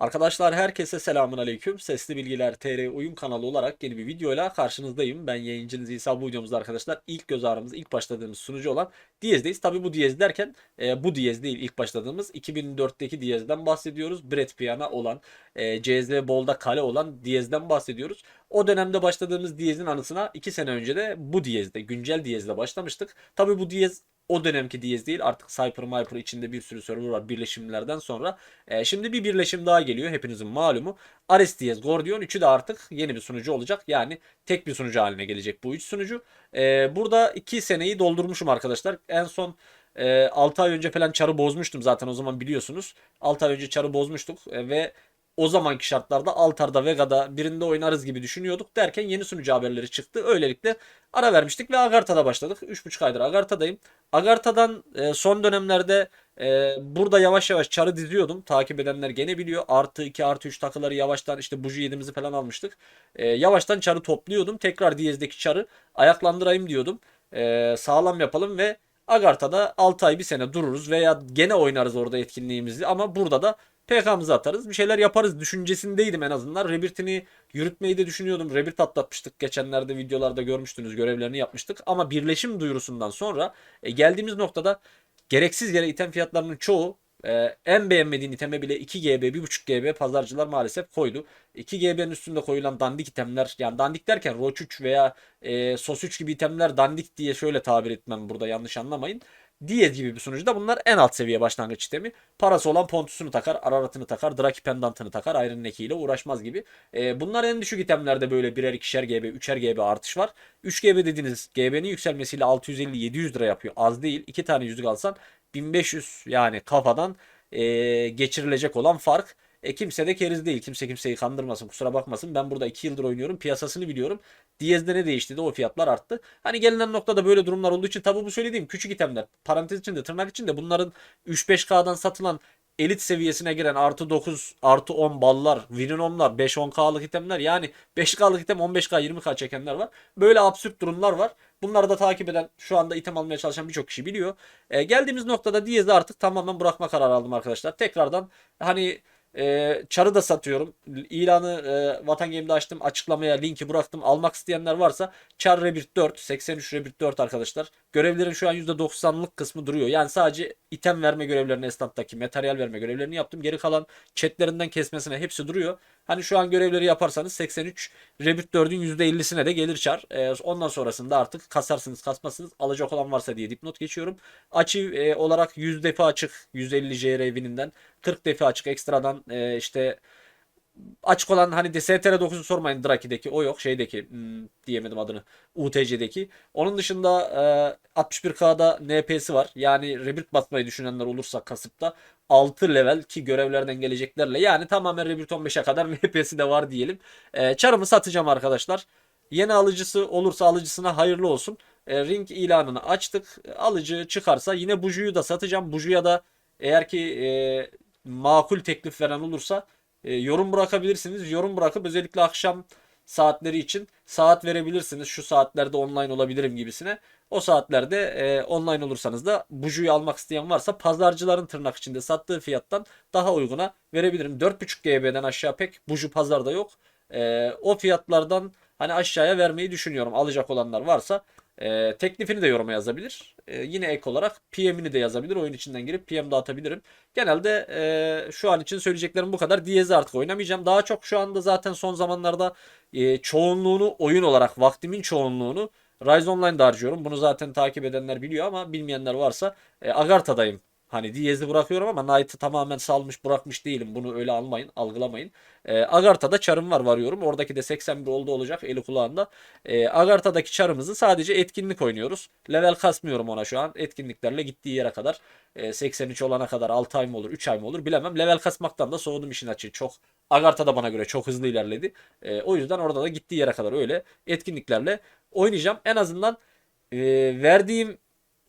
Arkadaşlar herkese selamun aleyküm. Sesli Bilgiler TR oyun kanalı olarak yeni bir videoyla karşınızdayım. Ben yayıncınız İsa bu videomuzda arkadaşlar ilk göz ağrımız, ilk başladığımız sunucu olan Diyez'deyiz. Tabi bu Diyez derken e, bu Diyez değil ilk başladığımız 2004'teki Diyez'den bahsediyoruz. Brett Piana olan, e, CSV Bol'da kale olan Diyez'den bahsediyoruz. O dönemde başladığımız Diyez'in anısına 2 sene önce de bu Diyez'de, güncel Diyez'de başlamıştık. Tabi bu Diyez o dönemki Diyez değil artık Cypher Myper içinde bir sürü server var birleşimlerden sonra. E, şimdi bir birleşim daha geliyor hepinizin malumu. Ares Diyez Gordion 3'ü de artık yeni bir sunucu olacak. Yani tek bir sunucu haline gelecek bu 3 sunucu. E, burada 2 seneyi doldurmuşum arkadaşlar. En son e, 6 ay önce falan çarı bozmuştum zaten o zaman biliyorsunuz. 6 ay önce çarı bozmuştuk e, ve o zamanki şartlarda Altar'da, Vega'da birinde oynarız gibi düşünüyorduk derken yeni sunucu haberleri çıktı. Öylelikle ara vermiştik ve Agartha'da başladık. 3,5 aydır Agartha'dayım. Agartha'dan e, son dönemlerde e, burada yavaş yavaş çarı diziyordum. Takip edenler gene biliyor. Artı 2 artı 3 takıları yavaştan işte buji 7'mizi falan almıştık. E, yavaştan çarı topluyordum. Tekrar Diyez'deki çarı ayaklandırayım diyordum. E, sağlam yapalım ve Agartha'da 6 ay bir sene dururuz veya gene oynarız orada etkinliğimizi ama burada da PK'mızı atarız. Bir şeyler yaparız düşüncesindeydim en azından. Rebirth'ini yürütmeyi de düşünüyordum. Rebirth atlatmıştık. Geçenlerde videolarda görmüştünüz. Görevlerini yapmıştık. Ama birleşim duyurusundan sonra e, geldiğimiz noktada gereksiz yere item fiyatlarının çoğu e, en beğenmediğin iteme bile 2 GB, 1.5 GB pazarcılar maalesef koydu. 2 GB'nin üstünde koyulan dandik itemler yani dandik derken Roach 3 veya e, Sos 3 gibi itemler dandik diye şöyle tabir etmem burada yanlış anlamayın. Diyez gibi bir sunucuda bunlar en alt seviye başlangıç itemi. Parası olan Pontus'unu takar, Ararat'ını takar, Draki Pendant'ını takar, Iron Neck ile uğraşmaz gibi. E, bunlar en düşük itemlerde böyle birer ikişer GB, üçer GB artış var. 3 GB dediğiniz GB'nin yükselmesiyle 650-700 lira yapıyor. Az değil. 2 tane yüzük alsan 1500 yani kafadan e, geçirilecek olan fark. E, kimse de keriz değil. Kimse kimseyi kandırmasın. Kusura bakmasın. Ben burada 2 yıldır oynuyorum. Piyasasını biliyorum. Diyez'de ne değişti de o fiyatlar arttı. Hani gelinen noktada böyle durumlar olduğu için tabi bu söylediğim küçük itemler. Parantez içinde tırnak içinde bunların 3-5K'dan satılan elit seviyesine giren artı 9 artı 10 ballar, Virinomlar, 5-10K'lık itemler yani 5K'lık item 15K 20K çekenler var. Böyle absürt durumlar var. Bunları da takip eden şu anda item almaya çalışan birçok kişi biliyor. E, geldiğimiz noktada Diyez'i artık tamamen bırakma kararı aldım arkadaşlar. Tekrardan hani e, çarı da satıyorum. İlanı e, Vatan Game'de açtım. Açıklamaya linki bıraktım. Almak isteyenler varsa Char Rebirth 4, 83 Rebirth 4 arkadaşlar. Görevlerin şu an %90'lık kısmı duruyor. Yani sadece item verme görevlerini esnaftaki, materyal verme görevlerini yaptım. Geri kalan chatlerinden kesmesine hepsi duruyor. Hani şu an görevleri yaparsanız 83 Rebirth 4'ün %50'sine de gelir Char. E, ondan sonrasında artık kasarsınız kasmazsınız. Alacak olan varsa diye dipnot geçiyorum. Açı e, olarak 100 defa açık 150 JR evininden 40 defa açık ekstradan e, işte açık olan hani de STR9'u sormayın Draki'deki o yok şeydeki hmm, diyemedim adını UTC'deki. Onun dışında e, 61K'da NP'si var. Yani Rebirth basmayı düşünenler olursa kasıpta 6 level ki görevlerden geleceklerle yani tamamen Rebirth 15'e kadar NP'si de var diyelim. E, çarımı satacağım arkadaşlar. Yeni alıcısı olursa alıcısına hayırlı olsun. E, ring ilanını açtık. Alıcı çıkarsa yine Buju'yu da satacağım. Buju'ya da eğer ki e, makul teklif veren olursa e, yorum bırakabilirsiniz. Yorum bırakıp özellikle akşam saatleri için saat verebilirsiniz. Şu saatlerde online olabilirim gibisine. O saatlerde e, online olursanız da bujuyu almak isteyen varsa pazarcıların tırnak içinde sattığı fiyattan daha uyguna verebilirim. 4.5 GB'den aşağı pek buju pazarda yok. E, o fiyatlardan hani aşağıya vermeyi düşünüyorum. Alacak olanlar varsa e, teklifini de yoruma yazabilir. E, yine ek olarak PM'ini de yazabilir. Oyun içinden girip PM dağıtabilirim. Genelde e, şu an için söyleyeceklerim bu kadar. Diyezi artık oynamayacağım. Daha çok şu anda zaten son zamanlarda e, çoğunluğunu oyun olarak vaktimin çoğunluğunu Rise Online'da harcıyorum. Bunu zaten takip edenler biliyor ama bilmeyenler varsa e, Agartha'dayım. Hani Diyez'i bırakıyorum ama Knight'ı tamamen salmış bırakmış değilim. Bunu öyle almayın, algılamayın. E, Agartha'da çarım var varıyorum. Oradaki de 81 oldu olacak eli kulağında. E, Agartha'daki çarımızı sadece etkinlik oynuyoruz. Level kasmıyorum ona şu an. Etkinliklerle gittiği yere kadar e, 83 olana kadar 6 ay mı olur 3 ay mı olur bilemem. Level kasmaktan da soğudum işin açığı. Çok Agartha da bana göre çok hızlı ilerledi. E, o yüzden orada da gittiği yere kadar öyle etkinliklerle oynayacağım. En azından e, verdiğim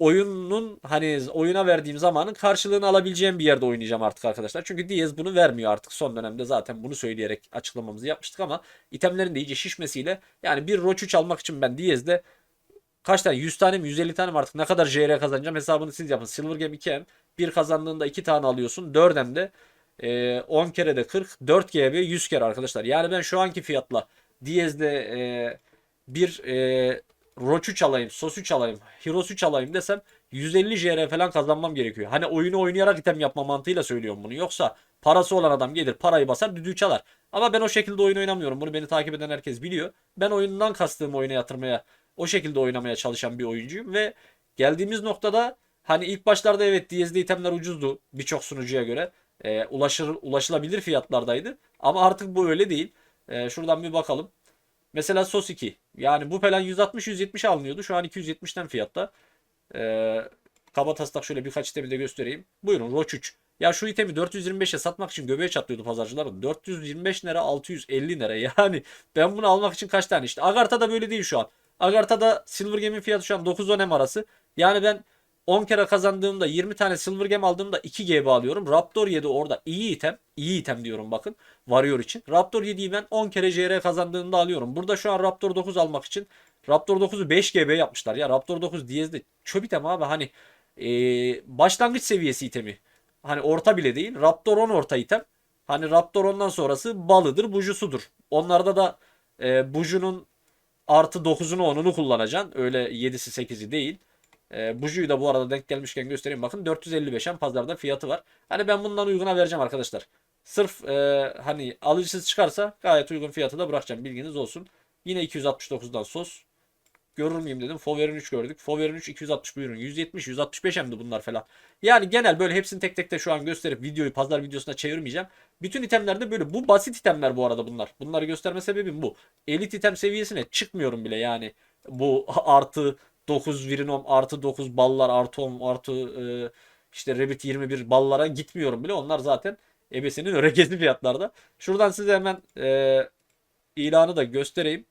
oyunun hani oyuna verdiğim zamanın karşılığını alabileceğim bir yerde oynayacağım artık arkadaşlar. Çünkü Diyez bunu vermiyor artık son dönemde zaten bunu söyleyerek açıklamamızı yapmıştık ama itemlerin de iyice şişmesiyle yani bir Roach 3 almak için ben Diyez'de kaç tane 100 tane mi 150 tane mi artık ne kadar JR kazanacağım hesabını siz yapın. Silver Game 2M bir kazandığında 2 tane alıyorsun 4M de e, 10 kere de 40 4 GB 100 kere arkadaşlar. Yani ben şu anki fiyatla Diyez'de e, bir Roach 3 alayım, Sos 3 alayım, Heroes 3 alayım desem 150 JR falan kazanmam gerekiyor. Hani oyunu oynayarak item yapma mantığıyla söylüyorum bunu. Yoksa parası olan adam gelir parayı basar düdüğü çalar. Ama ben o şekilde oyun oynamıyorum. Bunu beni takip eden herkes biliyor. Ben oyundan kastığım oyuna yatırmaya, o şekilde oynamaya çalışan bir oyuncuyum ve geldiğimiz noktada hani ilk başlarda evet DSD itemler ucuzdu birçok sunucuya göre. Ee, ulaşır, ulaşılabilir fiyatlardaydı. Ama artık bu öyle değil. Ee, şuradan bir bakalım. Mesela SOS 2. Yani bu falan 160-170 alınıyordu. Şu an 270'ten fiyatta. Ee, kaba taslak şöyle birkaç itemi de göstereyim. Buyurun Roach 3. Ya şu itemi 425'e satmak için göbeğe çatlıyordu pazarcıların. 425 lira 650 lira. Yani ben bunu almak için kaç tane işte. Agartha da böyle değil şu an. Agartha'da Silver Game'in fiyatı şu an 9-10 M arası. Yani ben 10 kere kazandığımda 20 tane Silver Gem aldığımda 2 GB alıyorum. Raptor 7 orada iyi item. iyi item diyorum bakın. Warrior için. Raptor 7'yi ben 10 kere JR kazandığımda alıyorum. Burada şu an Raptor 9 almak için Raptor 9'u 5 GB yapmışlar. Ya Raptor 9 Diyez'de çöp item abi hani ee, başlangıç seviyesi itemi. Hani orta bile değil. Raptor 10 orta item. Hani Raptor 10'dan sonrası balıdır, bujusudur. Onlarda da e, bujunun artı 9'unu 10'unu kullanacaksın. Öyle 7'si 8'i değil. E, bujuyu da bu arada denk gelmişken göstereyim. Bakın 455 hem pazarda fiyatı var. Hani ben bundan uyguna vereceğim arkadaşlar. Sırf e, hani alıcısız çıkarsa gayet uygun fiyatı da bırakacağım. Bilginiz olsun. Yine 269'dan sos. Görür müyüm dedim. Fover'in 3 gördük. Fover'in 3 260 buyurun. 170 165 hem bunlar falan. Yani genel böyle hepsini tek tek de şu an gösterip videoyu pazar videosuna çevirmeyeceğim. Bütün itemlerde böyle. Bu basit itemler bu arada bunlar. Bunları gösterme sebebim bu. Elit item seviyesine çıkmıyorum bile yani. Bu artı 9 Virinom artı 9 ballar artı 10 artı e, işte Rabbit 21 ballara gitmiyorum bile. Onlar zaten ebesinin örekesi fiyatlarda. Şuradan size hemen e, ilanı da göstereyim.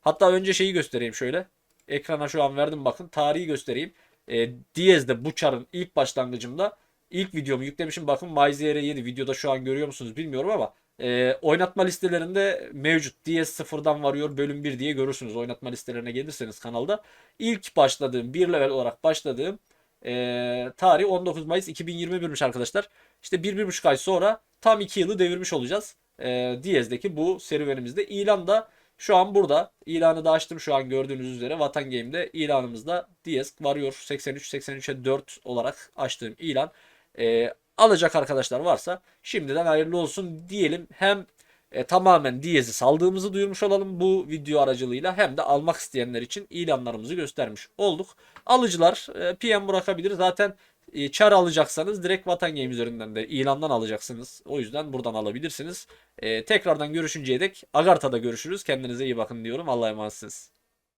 Hatta önce şeyi göstereyim şöyle. Ekrana şu an verdim bakın. Tarihi göstereyim. E, Diyez'de bu çarın ilk başlangıcımda ilk videomu yüklemişim. Bakın MyZR 7 videoda şu an görüyor musunuz bilmiyorum ama e, oynatma listelerinde mevcut. Diyez sıfırdan varıyor bölüm 1 diye görürsünüz. Oynatma listelerine gelirseniz kanalda. İlk başladığım bir level olarak başladığım e, tarih 19 Mayıs 2021'miş arkadaşlar. İşte 1-1,5 ay sonra tam 2 yılı devirmiş olacağız. E, Diyez'deki bu serüvenimizde. İlan da şu an burada. İlanı da açtım şu an gördüğünüz üzere. Vatan Game'de ilanımızda Diyez varıyor 83-83'e 4 olarak açtığım ilan. E, alacak arkadaşlar varsa şimdiden hayırlı olsun diyelim. Hem e, tamamen Diyez'i saldığımızı duyurmuş olalım bu video aracılığıyla hem de almak isteyenler için ilanlarımızı göstermiş olduk. Alıcılar e, PM bırakabilir. Zaten e, çar alacaksanız direkt Vatan Game üzerinden de ilandan alacaksınız. O yüzden buradan alabilirsiniz. E, tekrardan görüşünceye dek Agartha'da görüşürüz. Kendinize iyi bakın diyorum. Allah'a emanetsiniz.